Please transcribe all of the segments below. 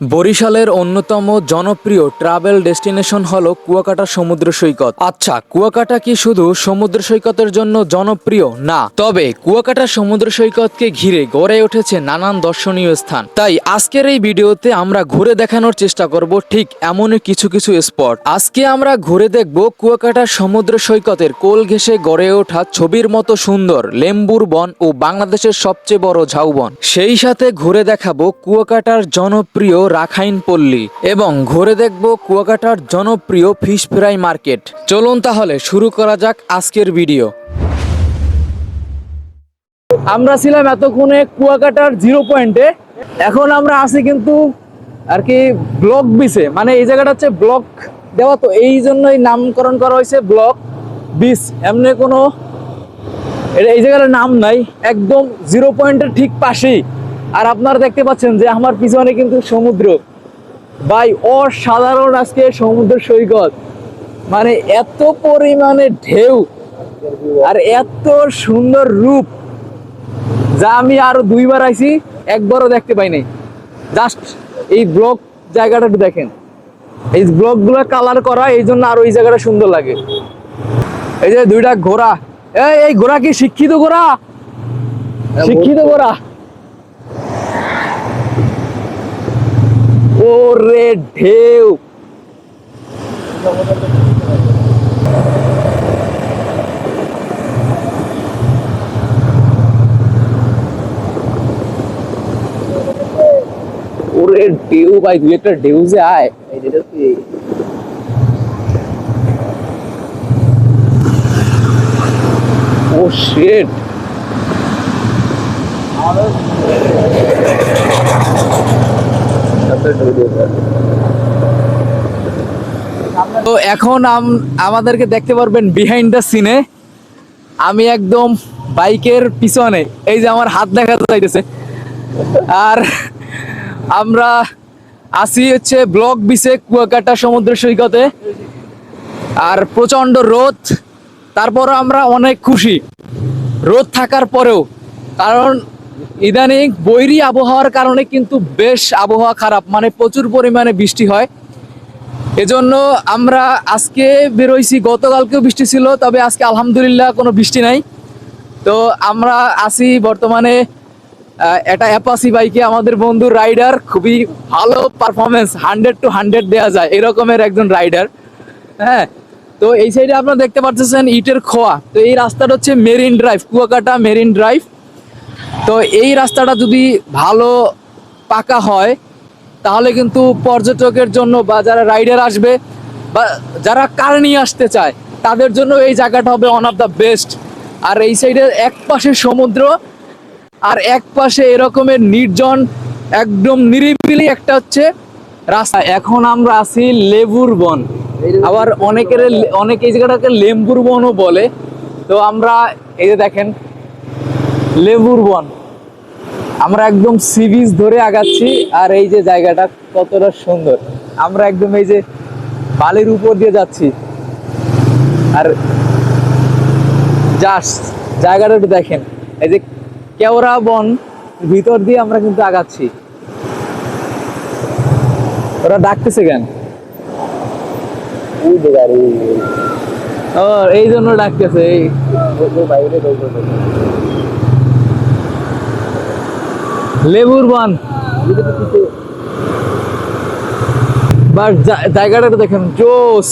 বরিশালের অন্যতম জনপ্রিয় ট্রাভেল ডেস্টিনেশন হলো কুয়াকাটা সমুদ্র সৈকত। আচ্ছা কুয়াকাটা কি শুধু সমুদ্র সৈকতের জন্য জনপ্রিয়? না, তবে কুয়াকাটা সমুদ্র সৈকতকে ঘিরে গড়ে উঠেছে নানান দর্শনীয় স্থান। তাই আজকের এই ভিডিওতে আমরা ঘুরে দেখানোর চেষ্টা করব ঠিক এমনই কিছু কিছু স্পট আজকে আমরা ঘুরে দেখব কুয়াকাটা সমুদ্র সৈকতের কোল ঘেঁষে গড়ে ওঠা ছবির মতো সুন্দর লেম্বুর বন ও বাংলাদেশের সবচেয়ে বড় ঝাউবন। সেই সাথে ঘুরে দেখাবো কুয়াকাটার জনপ্রিয় রাখাইন পল্লী এবং ঘুরে দেখব কুয়াকাটার জনপ্রিয় ফিশ ফ্রাই মার্কেট। চলুন তাহলে শুরু করা যাক আজকের ভিডিও। আমরা ছিলাম এতক্ষণে কুয়াকাটার জিরো পয়েন্টে। এখন আমরা আছি কিন্তু আর কি ব্লক বিচে। মানে এই জায়গাটা হচ্ছে ব্লক দেওয়া, তো এই জন্যই নামকরণ করা হয়েছে ব্লক বিচ। এমনি কোনো এই জায়গার নাম নাই, একদম জিরো পয়েন্টের ঠিক পাশেই। আর আপনারা দেখতে পাচ্ছেন যে আমার পিছনে কিন্তু সমুদ্র। ভাই, অসাধারণ আজকে সমুদ্র সৈকত। মানে এত পরিমাণে ঢেউ আর এত সুন্দর রূপ, যা আমি আরও দুইবার আইছি, একবারও দেখতে পাই নাই। জাস্ট এই ব্লক জায়গাটা একটু দেখেন। এই ব্লকগুলো কালার করা, এই জন্য আরও এই জায়গাটা সুন্দর লাগে। এই যে দুইটা ঘোড়া। এই ঘোড়া কি শিক্ষিত ঘোড়া? শিক্ষিত ঘোড়া। ওরে ঢেউ ওরে ঢেউ ভাই দুই একটা ঢেউ যে আয় এই যেটা তুই- ও শিট তো এখন আম- আমাদেরকে দেখতে পারবেন বিহাইন্ড দ্য সিনে আমি একদম বাইকের পিছনে, এই যে আমার হাত দেখা যাইতেছে। আর আমরা আসি হচ্ছে ব্লক বিচে কুয়াকাটা সমুদ্র সৈকতে। আর প্রচণ্ড রোদ, তারপরও আমরা অনেক খুশি। রোদ থাকার পরেও, কারণ ইদানিং বৈরী আবহাওয়ার কারণে কিন্তু বেশ আবহাওয়া খারাপ মানে প্রচুর পরিমাণে বৃষ্টি হয়। এজন্য আমরা আজকে বেরোইছি, গতকালকেও বৃষ্টি ছিল, তবে আজকে আলহামদুলিল্লাহ কোনো বৃষ্টি নাই। তো আমরা আসি বর্তমানে একটা অ্যাপাসি বাইকে আমাদের বন্ধু রাইডার খুবই ভালো পারফরমেন্স হান্ড্রেড টু হান্ড্রেড দেওয়া যায়, এরকমের একজন রাইডার হ্যাঁ তো এই সাইডে আপনারা দেখতে পাচ্ছেন ইটের খোয়া। তো এই রাস্তাটা হচ্ছে marine drive Kuakata marine drive তো এই রাস্তাটা যদি ভালো পাকা হয়, তাহলে কিন্তু পর্যটকের জন্য বা যারা রাইডার আসবে বা যারা কার নিয়ে আসতে চায়, তাদের জন্য এই জায়গাটা হবে ওয়ান অফ দ্য বেস্ট আর এই সাইডে এক পাশে সমুদ্র, আর এক পাশে এরকমের নির্জন, একদম নিরিবিলি একটা হচ্ছে রাস্তা। এখন আমরা আছি লেবুর বন। আবার অনেকের অনেক এই জায়গাটাকে লেম্বুর বনও বলে। তো আমরা এই যে দেখেন লেবুর বন। আমরা একদম সি বিচ ধরে আগাচ্ছি আর এই যে জায়গাটা কতটা সুন্দর। আমরা একদম এই যে বালির উপর দিয়ে যাচ্ছি। আর জাস্ট জায়গাটা একটু দেখেন এই যে কেওড়া বন ভিতর দিয়ে আমরা কিন্তু আগাচ্ছি। ওরা ডাকতেছে কেন? ও এই জন্য ডাকতেছে এই। লেবুর বান। বাট জায়গাটা দেখেন। জোস।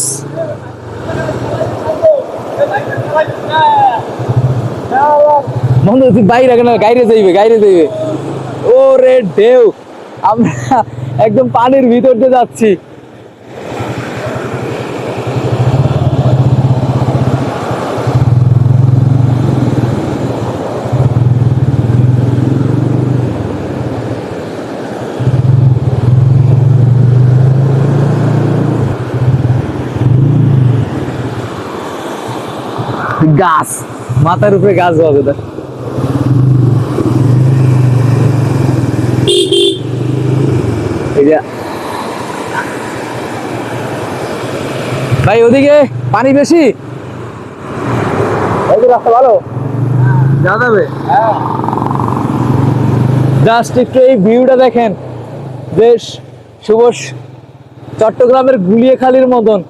মহেন্দ্র, তুই বাইরে কেন? গাইরে যাইবে গাইরে যাইবে। ও রে ঢেউ। আমরা একদম পানির ভিতর দিয়ে যাচ্ছি। গাছ। মাথার উপরে গাছ হবে যে। ভাই ওদিকে পানি বেশি? রাস্তা ভালো। যা যাবে? জাস্ট একটু এই ভিউটা দেখেন। বেশ শুভ চট্টগ্রামের গুলিয়াখালীর মতন।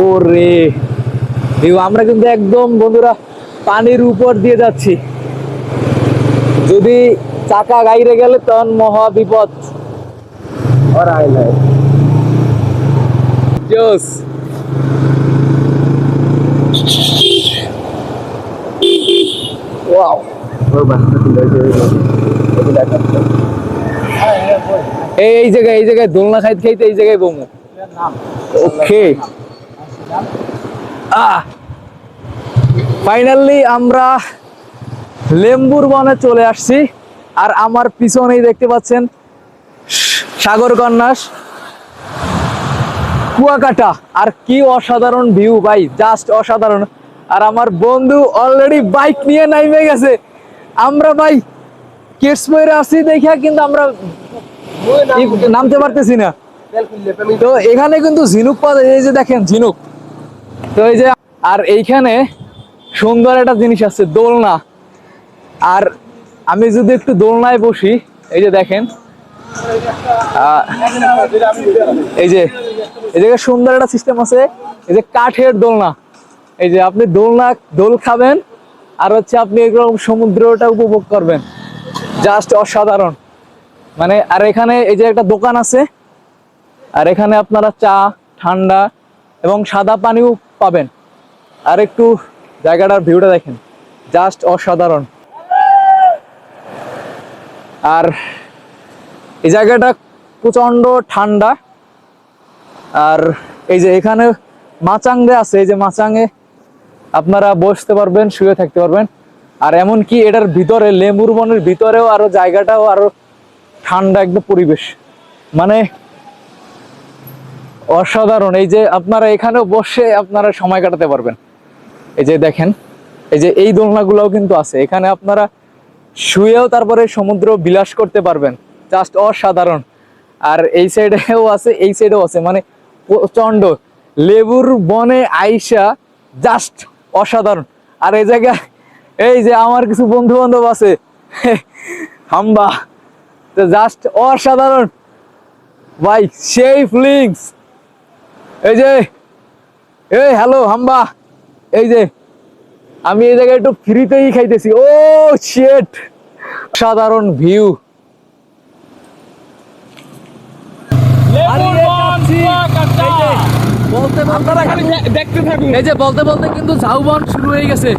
ওরে। আমরা কিন্তু একদম বন্ধুরা পানির উপর দিয়ে যাচ্ছি। যদি চাকা গাইরে গেলে তখন মহা বিপদ। এই জায়গায় এই জায়গায় দোলনা খাইতে খাইতে এই জায়গায় বমু। ওকে। ফাইনালি আমরা লেম্বুর বনে চলে আসছি। আর আমার পিছনেই দেখতে পাচ্ছেন সাগর কন্যাস। কুয়াকাটা আর কি অসাধারণ ভিউ ভাই জাস্ট অসাধারণ। আর আমার বন্ধু অলরেডি বাইক নিয়ে নাইমে গেছে। আমরা ভাই কিডস পরে আসছি দেখা কিন্তু আমরা নামতে পারতেছি না। তো এখানে কিন্তু ঝিনুক পাওয়া যায় এই যে দেখেন ঝিনুক। তো এই যে, আর এইখানে সুন্দর একটা জিনিস আছে, দোলনা। আর আমি যদি একটু দোলনায় বসি, এই যে দেখেন এই যে, এই জায়গায় সুন্দর একটা সিস্টেম আছে, এই যে কাঠের দোলনা। এই যে আপনি দোলনা, দোল খাবেন, আর হচ্ছে আপনি এরকম সমুদ্রটা উপভোগ করবেন। জাস্ট অসাধারণ। মানে আর এখানে এই যে একটা দোকান আছে, আর এখানে আপনারা চা, ঠান্ডা এবং সাদা পানিও পাবেন। আর একটু জায়গাটার ভিউটা দেখেন। জাস্ট অসাধারণ। আর এই জায়গাটা প্রচণ্ড ঠান্ডা। আর এই যে এখানে মাচাঙ্গে আছে, এই যে মাচাঙ্গে আপনারা বসতে পারবেন, শুয়ে থাকতে পারবেন। আর এমন কি এটার ভিতরে লেম্বুর বনের ভিতরেও আরও জায়গাটাও আরও ঠান্ডা একদম পরিবেশ। মানে অসাধারণ। এই যে আপনারা এখানেও বসে আপনারা সময় কাটাতে পারবেন। এই যে দেখেন, এই যে এই দোলনাগুলোও কিন্তু আছে। এখানে আপনারা শুয়েও তারপরে সমুদ্র বিলাস করতে পারবেন। জাস্ট অসাধারণ। আর এই সাইডেও আছে, এই সাইডেও আছে। মানে প্রচণ্ড লেবুর বনে আইসা জাস্ট অসাধারণ। আর এই জায়গায়, এই যে আমার কিছু বন্ধু বান্ধব আছে। হাম্বা। তো জাস্ট অসাধারণ। ভাই, সেই ফিলিংস এই যে এই হ্যালো হাম্বা এই যে আমি এই জায়গায় একটু ফ্রিতেই খাইতেছি। ও শেট সাধারণ ভিউ এই যে বলতে বলতে কিন্তু ঝাউবন শুরু হয়ে গেছে।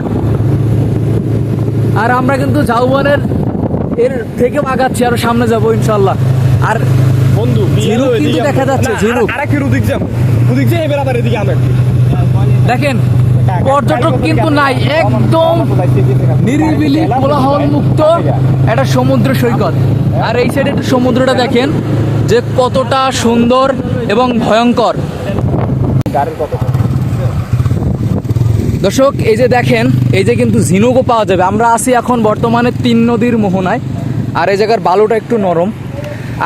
আর আমরা কিন্তু ঝাউবনের এর থেকে আগাচ্ছি আরও সামনে যাব ইনশাল্লাহ। আর বন্ধু ঝিনুক কিন্তু দেখা যাচ্ছে, ঝিনুক। যাব এবার আবার এদিকে আমরা দেখেন পর্যটক কিন্তু নাই একদম নিরিবিলি কোলাহল মুক্ত একটা সমুদ্র সৈকত। আর এই সাইডে একটু সমুদ্রটা দেখেন যে কতটা সুন্দর এবং ভয়ঙ্কর। দর্শক এই যে দেখেন এই যে কিন্তু ঝিনুকও পাওয়া যাবে। আমরা আছি এখন বর্তমানে তিন নদীর মোহনায়। আর এই জায়গার বালুটা একটু নরম।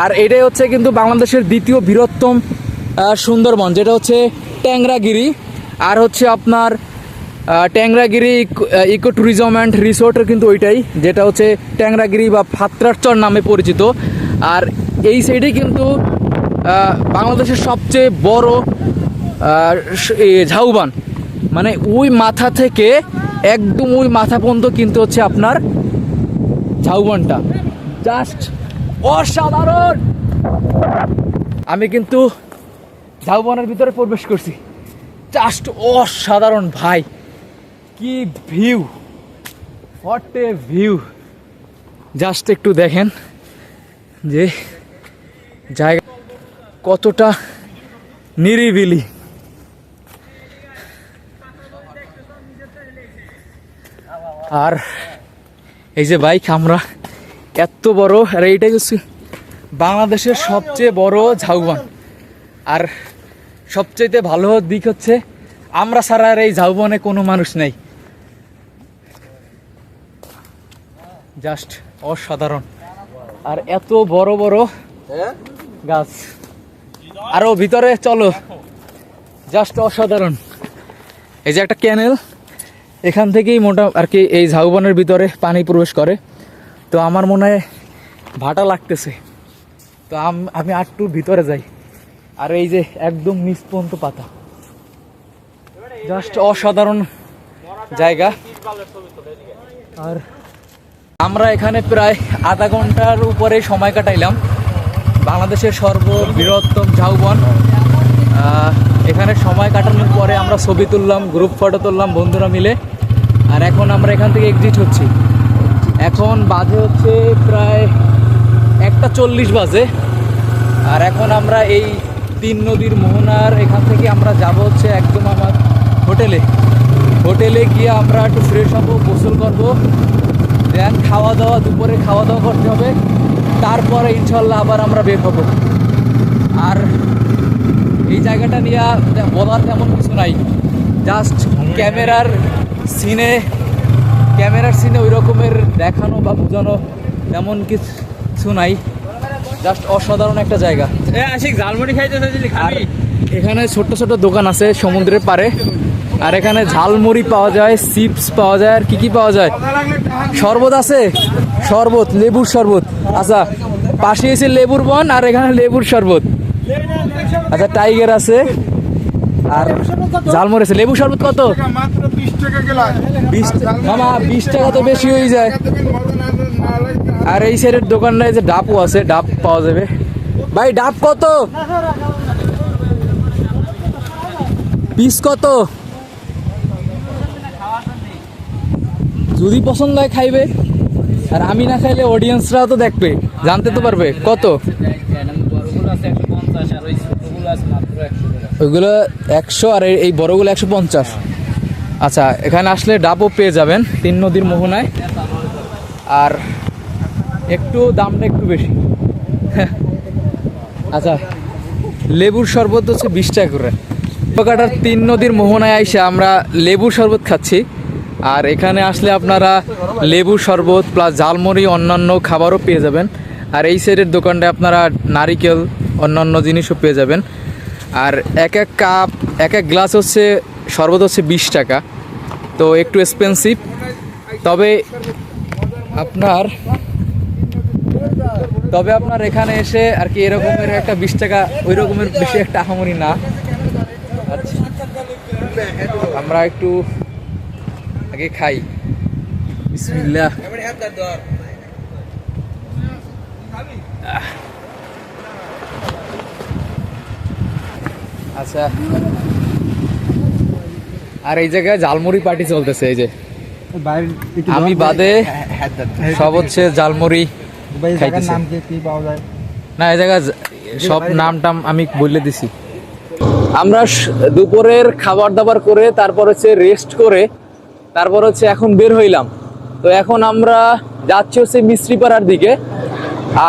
আর এটাই হচ্ছে কিন্তু বাংলাদেশের দ্বিতীয় বৃহত্তম সুন্দরবন, যেটা হচ্ছে ট্যাংরাগিরি। আর হচ্ছে আপনার ট্যাংরাগিরি ইকো ট্যুরিজম অ্যান্ড রিসোর্টের কিন্তু ওইটাই, যেটা হচ্ছে ট্যাংরাগিরি বা ফাত্রাচর নামে পরিচিত। আর এই সাইডে কিন্তু বাংলাদেশের সবচেয়ে বড় ঝাউবান। মানে ওই মাথা থেকে একদম ওই মাথা পর্যন্ত কিন্তু হচ্ছে আপনার ঝাউবানটা। জাস্ট অসাধারণ! আমি কিন্তু ঝাউবনের ভিতরে প্রবেশ করছি। জাস্ট অসাধারণ, ভাই। কি view what a view just একটু দেখেন যে জায়গা কতটা নিরিবিলি। আর এই যে বাইক, আমরা এত বড় আর এইটাই হচ্ছে বাংলাদেশের সবচেয়ে বড় ঝাউবন। আর সবচেয়ে ভালো দিক হচ্ছে আমরা ছাড়া আর এই ঝাউবনে কোনো মানুষ নেই। জাস্ট অসাধারণ। আর এত বড় বড় গাছ। আরও ভিতরে চলো। জাস্ট অসাধারণ। এই যে একটা ক্যানেল এখান থেকেই মোটা আর কি এই ঝাউবনের ভিতরে পানি প্রবেশ করে। তো আমার মনে হয় ভাটা লাগতেছে। তো আম- আটটু ভিতরে যাই। আর এই যে একদম নিচ পর্যন্ত পাতা। জাস্ট অসাধারণ জায়গা। আর আমরা এখানে প্রায় আধা ঘণ্টার উপরে সময় কাটাইলাম। বাংলাদেশের সর্ববৃহত্তম ঝাউবন। এখানে সময় কাটানোর পরে আমরা ছবি তুললাম গ্রুপ ফটো তুললাম বন্ধুরা মিলে। আর এখন আমরা এখান থেকে এক্সিট হচ্ছি। এখন বাজে হচ্ছে প্রায় একটা চল্লিশ বাজে। আর এখন আমরা এই তিন নদীর মোহনার এখান থেকে আমরা যাব হচ্ছে একদম আমার হোটেলে। হোটেলে গিয়ে আমরা একটু ফ্রেশ হব গোসল করব। দেন খাওয়া দাওয়া দুপুরে খাওয়া দাওয়া করতে হবে। তারপরে ইনশাল্লাহ আবার আমরা বের হব। আর এই জায়গাটা নিয়ে বলার তেমন কিছু নাই। জাস্ট ক্যামেরার সিনে ক্যামেরার সিনে ওই রকমের দেখানো বা বোঝানো তেমন কিছু নাই। জাস্ট অসাধারণ একটা জায়গা। আশিক ঝালমুড়ি খাইতে এখানে ছোট ছোট দোকান আছে সমুদ্রের পারে আর এখানে ঝালমুড়ি পাওয়া যায় চিপস পাওয়া যায় আর কি কি পাওয়া যায়? শরবত আছে? শরবত লেবুর শরবত। আচ্ছা পাশে এসে লেবুর বন আর এখানে লেবুর শরবত। আচ্ছা টাইগার আছে। আর ঝালমুড়ি মরেছে। লেবু শরবত কত? মামা বিশ টাকা তো বেশি হয়ে যায়। আর এই সাইডের দোকানটায় যে ডাবও আছে ডাব পাওয়া যাবে। ভাই ডাব কত? পিস কত? যদি পছন্দ হয় খাইবে। আর আমি না খাইলে অডিয়েন্সরাও তো দেখবে জানতে তো পারবে। কত? ওইগুলো একশো আর এই- বড়গুলো একশো পঞ্চাশ। আচ্ছা এখানে আসলে ডাবও পেয়ে যাবেন তিন নদীর মোহনায়। আর একটু দামটা একটু বেশি। আচ্ছা লেবুর শরবত হচ্ছে বিশ টাকা করে। কাটার তিন নদীর মোহনায় আইসে আমরা লেবুর শরবত খাচ্ছি। আর এখানে আসলে আপনারা লেবুর শরবত প্লাস ঝালমুড়ি অন্যান্য খাবারও পেয়ে যাবেন। আর এই সাইডের দোকানটায় আপনারা নারিকেল, অন্যান্য জিনিসও পেয়ে যাবেন। আর এক এক কাপ, এক এক গ্লাস হচ্ছে, শরবত হচ্ছে বিশ টাকা। তো একটু এক্সপেন্সিভ তবে আপনার তবে আপনার এখানে এসে আর কি এরকমের একটা বিশ টাকা, ওই রকমের বেশি একটা আহামরি না। আচ্ছা আমরা একটু আগে খাই। বিসমিল্লাহ। আচ্ছা। আর এই জায়গায় ঝালমুড়ি পার্টি চলতেছে এই যে। আমি বাদে সব হচ্ছে ঝালমুড়ি খাইতেছে। নাম কি কি পাওয়া যায়? না এই জায়গা সব নাম টাম আমি বলে দিছি। আমরা দুপুরের খাবার দাবার করে তারপর হচ্ছে রেস্ট করে তারপর হচ্ছে এখন বের হইলাম। তো এখন আমরা যাচ্ছি হচ্ছে মিস্ত্রিপাড়ার দিকে।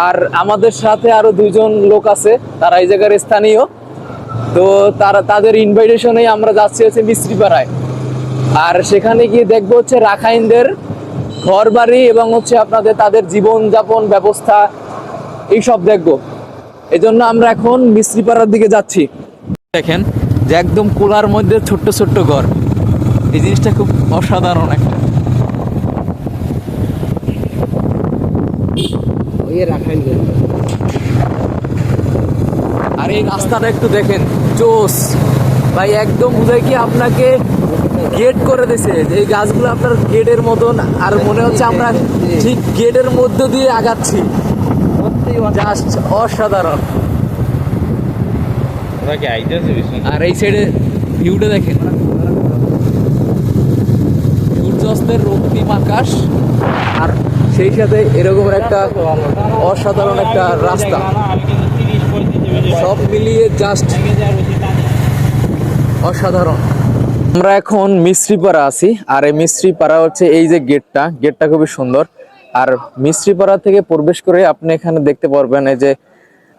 আর আমাদের সাথে আরও দুজন লোক আছে তারা এই জায়গার স্থানীয়। তো তারা তাদের ইনভাইটেশনে আমরা যাচ্ছি হচ্ছে মিস্ত্রিপাড়ায়। আর সেখানে গিয়ে দেখব হচ্ছে রাখাইনদের ঘর বাড়ি এবং হচ্ছে আপনাদের তাদের জীবনযাপন ব্যবস্থা, এইসব দেখব। এজন্য আমরা এখন মিস্ত্রিপাড়ার দিকে যাচ্ছি। দেখেন যে একদম কোলার মধ্যে ছোট্ট ছোট্ট ঘর। এই জিনিসটা খুব অসাধারণ একটা। আর এই রাস্তাটা একটু দেখেন। জোস। ভাই একদম বুঝায় কি আপনাকে গেট করে দিছে। এই গাছগুলো আপনার গেটের মতন আর মনে হচ্ছে আমরা ঠিক গেটের মধ্য দিয়ে আগাচ্ছি। জাস্ট অসাধারণ। আর এই সাইডে ভিউটা দেখেন। সূর্যাস্তের রক্তিম আকাশ আর সেই সাথে এরকম একটা অসাধারণ একটা রাস্তা। সব মিলিয়ে জাস্ট অসাধারণ। আমরা এখন মিস্ত্রিপাড়া আছি, আর এই মিস্ত্রিপাড়া হচ্ছে এই যে গেটটা গেটটা খুবই সুন্দর। আর মিস্ত্রিপাড়া থেকে প্রবেশ করে আপনি এখানে দেখতে পারবেন এই যে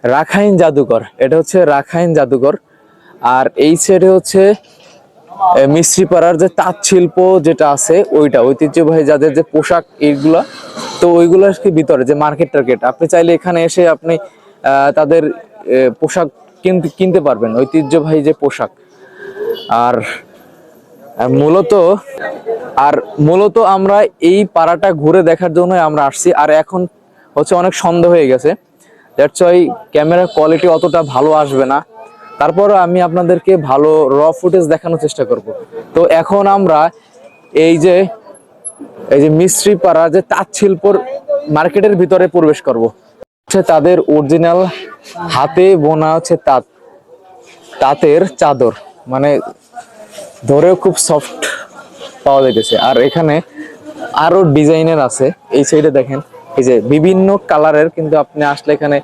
রাখাইন জাদুঘর, এটা হচ্ছে রাখাইন জাদুঘর। আর এই সাইডে হচ্ছে মিস্ত্রিপাড়ার যে তাঁত শিল্প যেটা আছে, ওইটা, ঐতিহ্যবাহী যাদের যে পোশাক, এইগুলা, তো ওইগুলো আর কি ভিতরে, যে মার্কেট টার্কেট আপনি চাইলে এখানে এসে আপনি তাদের পোশাক কিনতে পারবেন, ঐতিহ্যবাহী যে পোশাক। আর মূলত আর মূলত আমরা এই পাড়াটা ঘুরে দেখার জন্য আমরা আসছি। আর এখন হচ্ছে অনেক সন্দেহ হয়ে গেছে। দ্যাটস ওয়াই ক্যামেরার কোয়ালিটি অতটা ভালো আসবে না। তারপরও আমি আপনাদেরকে ভালো র ফুটেজ দেখানোর চেষ্টা করব। তো এখন আমরা এই যে এই যে মিস্ত্রি পাড়া যে তাঁত শিল্পর মার্কেটের ভিতরে প্রবেশ করব। হচ্ছে তাদের অরিজিনাল হাতে বোনা হচ্ছে তাঁত, তাঁতের চাদর। মানে ধরেও খুব সফট পাওয়া যাইতেছে। আর এখানে আরও ডিজাইনের আছে। এই সাইডে দেখেন, এই যে বিভিন্ন কালারের কিন্তু আপনি আসলে এখানে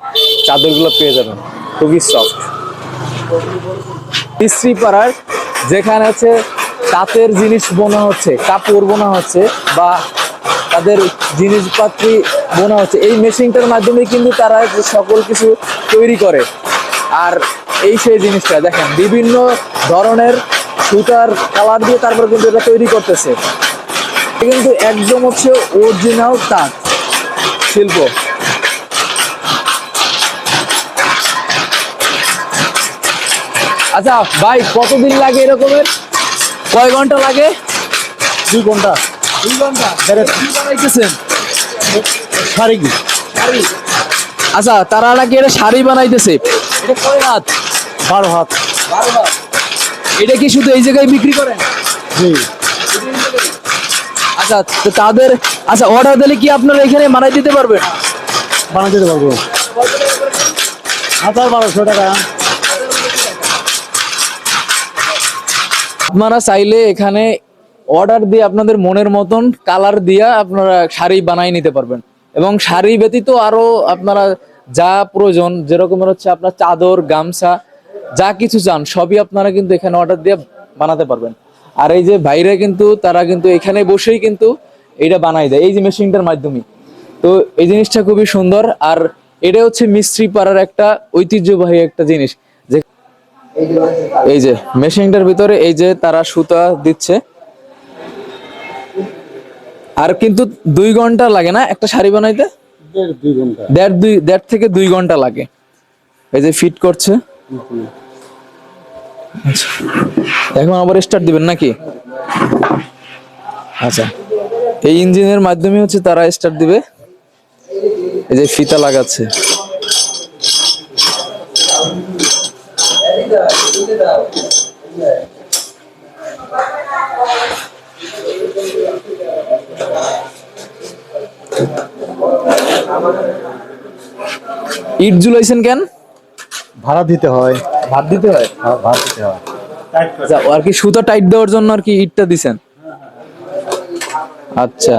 চাদরগুলো পেয়ে যাবেন। খুবই সফট পাড়ার যেখানে হচ্ছে তাঁতের জিনিস বোনা হচ্ছে, কাপড় বোনা হচ্ছে বা তাদের জিনিসপাতি বোনা হচ্ছে। এই মেশিনটার মাধ্যমে কিন্তু তারা সকল কিছু তৈরি করে। আর এই সেই জিনিসটা, দেখেন, বিভিন্ন ধরনের সুতার কালার দিয়ে তারপর কিন্তু এটা তৈরি করতেছে। কিন্তু একদম হচ্ছে অরিজিনাল তাঁত শিল্প। আচ্ছা ভাই, কতদিন লাগে এরকমের? কয় ঘণ্টা লাগে? দুই ঘণ্টা। দুই ঘণ্টা। বানাইতেছেন? শাড়ি কি? আচ্ছা তারা নাকি এটা শাড়ি বানাইতেছে? এটা কয় হাত? বারো হাত। এটা কি শুধু এই জায়গায় বিক্রি করেন? জি। আচ্ছা তো তাদের আচ্ছা অর্ডার দিলে কি আপনারা এখানে বানাই দিতে পারবেন? বানা দিতে পারব। হাজার বারোশো টাকা। আপনারা চাইলে এখানে অর্ডার দিয়ে আপনাদের মনের মতন কালার দিয়া আপনারা শাড়ি বানাই নিতে পারবেন। এবং শাড়ি ব্যতীত আরও আপনারা যা প্রয়োজন, যেরকমের হচ্ছে আপনার চাদর, গামছা, যা কিছু চান, সবই আপনারা কিন্তু এখানে অর্ডার দিয়ে বানাতে পারবেন। আর এই যে বাইরে কিন্তু, তারা কিন্তু এখানে বসেই কিন্তু এটা বানাই দেয়, এই যে মেশিনটার মাধ্যমে। তো এই জিনিসটা খুবই সুন্দর, আর এটা হচ্ছে মিস্ত্রি পাড়ার একটা ঐতিহ্যবাহী একটা জিনিস। যে এই যে, মেশিনটার ভিতরে এই যে তারা সুতা দিচ্ছে। আর কিন্তু দুই ঘণ্টা লাগে না? একটা শাড়ি বানাইতে? দেড় দুই দেড় থেকে দুই ঘণ্টা লাগে। এই যে ফিট করছে। আচ্ছা। এখন আবার স্টার্ট দিবেন নাকি? আচ্ছা। এই ইঞ্জিনের মাধ্যমে হচ্ছে তারা স্টার্ট দিবে। এই যে ফিতা লাগাচ্ছে। ইট জুলাইছেন কেন? ভাড়া দিতে হয়। ভাত দিতে হয়? হ্যাঁ, ভাড়া দিতে হয়। আচ্ছা আর কি সুতো টাইট দেওয়ার জন্য আর কি ইটটা দিছেন? আচ্ছা।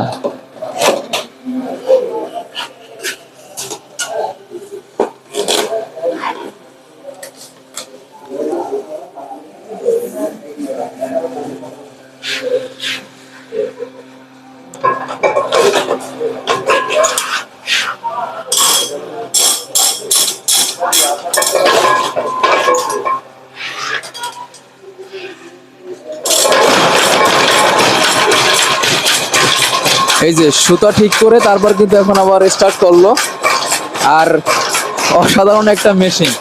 যে সুতা ঠিক করে তারপর কিন্তু এখন আবার স্টার্ট করল। আর অসাধারণ একটা মেশিন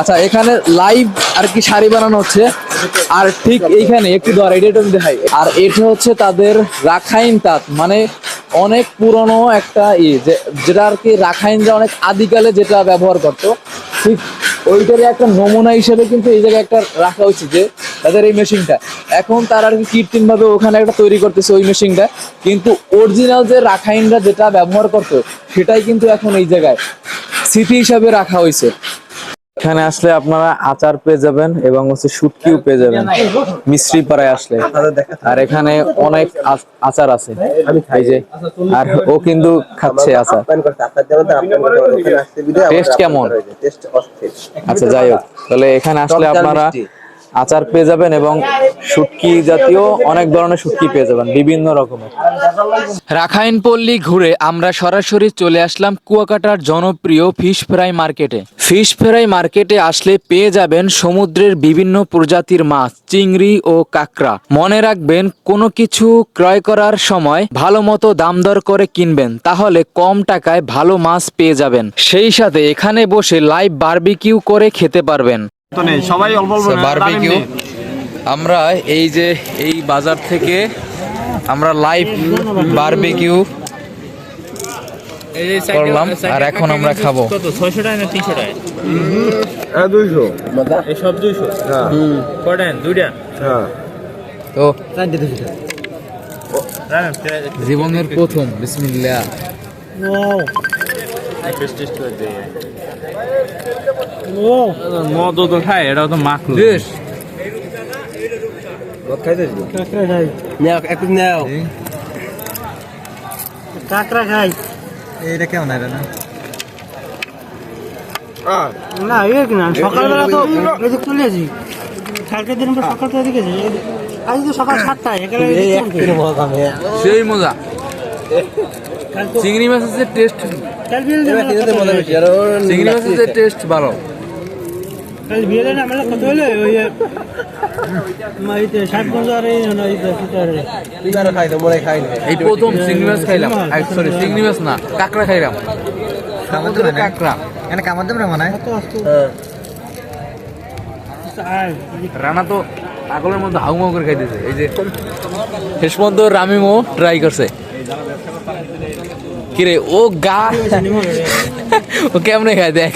আচ্ছা এখানে লাইভ আর কি শাড়ি বানানো হচ্ছে। আর ঠিক এইখানে একটু ধর এটা দেখাই। আর এটা হচ্ছে তাদের রাখাইন তাঁত। মানে অনেক পুরনো একটা ই, যে যেটা আর কি রাখাইন রাখাইনরা অনেক আদিকালে যেটা ব্যবহার করতো। ঠিক ওইটারই একটা নমুনা হিসেবে কিন্তু এই জায়গায় একটা রাখা হয়েছে যে তাদের এই মেশিনটা। এখন তারা আর কি কৃত্রিম ভাবে ওখানে একটা তৈরি করতেছে ওই মেশিনটা। কিন্তু অরিজিনাল যে রাখাইনরা যেটা ব্যবহার করতো সেটাই কিন্তু এখন এই জায়গায় স্মৃতি হিসাবে রাখা হয়েছে। এখানে আসলে আপনারা আচার পেয়ে যাবেন এবং হচ্ছে শুটকিও পেয়ে যাবেন। মিশ্রি পাড়ায় আসলে। আর এখানে অনেক আচার আছে। এই যে আর ও কিন্তু খাচ্ছে আচার। টেস্ট কেমন? আচ্ছা যাই হোক। তাহলে এখানে আসলে আপনারা আচার পেয়ে যাবেন এবং শুটকি জাতীয় অনেক ধরনের শুটকি পেয়ে যাবেন, বিভিন্ন রকমের। রাখাইন পল্লী ঘুরে আমরা সরাসরি চলে আসলাম কুয়াকাটার জনপ্রিয় ফিশ ফ্রাই মার্কেটে। ফিশ ফ্রাই মার্কেটে আসলে পেয়ে যাবেন সমুদ্রের বিভিন্ন প্রজাতির মাছ, চিংড়ি ও কাঁকড়া। মনে রাখবেন, কোনো কিছু ক্রয় করার সময় ভালো মতো দাম দর করে কিনবেন, তাহলে কম টাকায় ভালো মাছ পেয়ে যাবেন। সেই সাথে এখানে বসে লাইভ বারবিকিউ করে খেতে পারবেন। সবাই অল্প অল্প বারবিকিউ আমরা এই যে এই বাজার থেকে আমরা লাইভ বারবিকিউ করলাম, আর এখন আমরা খাব। ছয়শো টাকা না তিনশো টাকা? হ্যাঁ দুইশো। সব দুইশো? হ্যাঁ। কটা? দুইটা? হ্যাঁ। তো জীবনের প্রথম বিসমিল্লাহ টেস্ট টেস্ট করে দিই। মদ তো খায় এটা তো মাখলো বেশ কাঁকড়া খাই। এইটা কেমন এটা না না এ না সকালবেলা তো এই যে খুলেছি কালকের দিন সকাল থেকে দেখেছি। আজ তো সকাল সাতটায় সেই মজা। চিংড়ি মাছের টেস্ট চিংড়ি মাছের টেস্ট ভালো। বিয়েলে না আমরা কত হলে ওই যে, মা ইতে ষাটগঞ্জ আর এই না প্রথম চিংড়ি মাছ খাইলাম সরি চিংড়ি মাছ না কাঁকড়া খাইলাম। সমুদ্রের কাঁকড়া? এখানে কামার দাম মানে রানা তো পাগলের মধ্যে হাউমাউ করে খাইতেছে। এই যে শেষ পর্যন্ত রামিমো ট্রাই করছে। কিরে ও গা ও কেমনে খায় দেখ।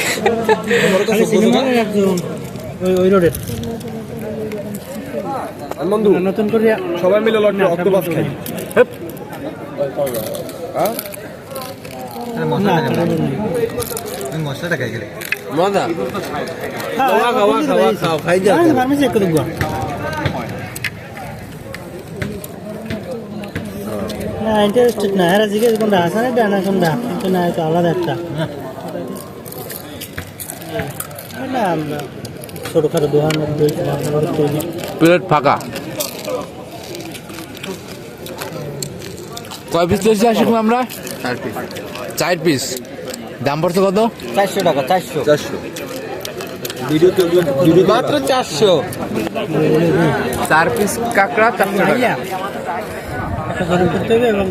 ওই ওই রোডের বন্ধু নতুন করে সবাই মিলে লটকে অক্টোপাস খাই। না মশলাটা খাই গেলে খাওয়া খাওয়া খাওয়া খাও খাই যা। ফার্মেসি একটু দেখব। না ইন্টারেস্টেড না। এরা জিজ্ঞেস কোনটা কোনটা? কিন্তু না এটা আলাদা একটা। না ছোটখাটো দোকান তৈরি প্লেট ফাঁকা। কয় পিস দিয়েছি আসিক আমরা? চার পিস দাম পড়ছে কত? চারশো টাকা চারশো। চারশো। মাত্র চারশো। চার পিস কাঁকড়া চারশো টাকা। এবং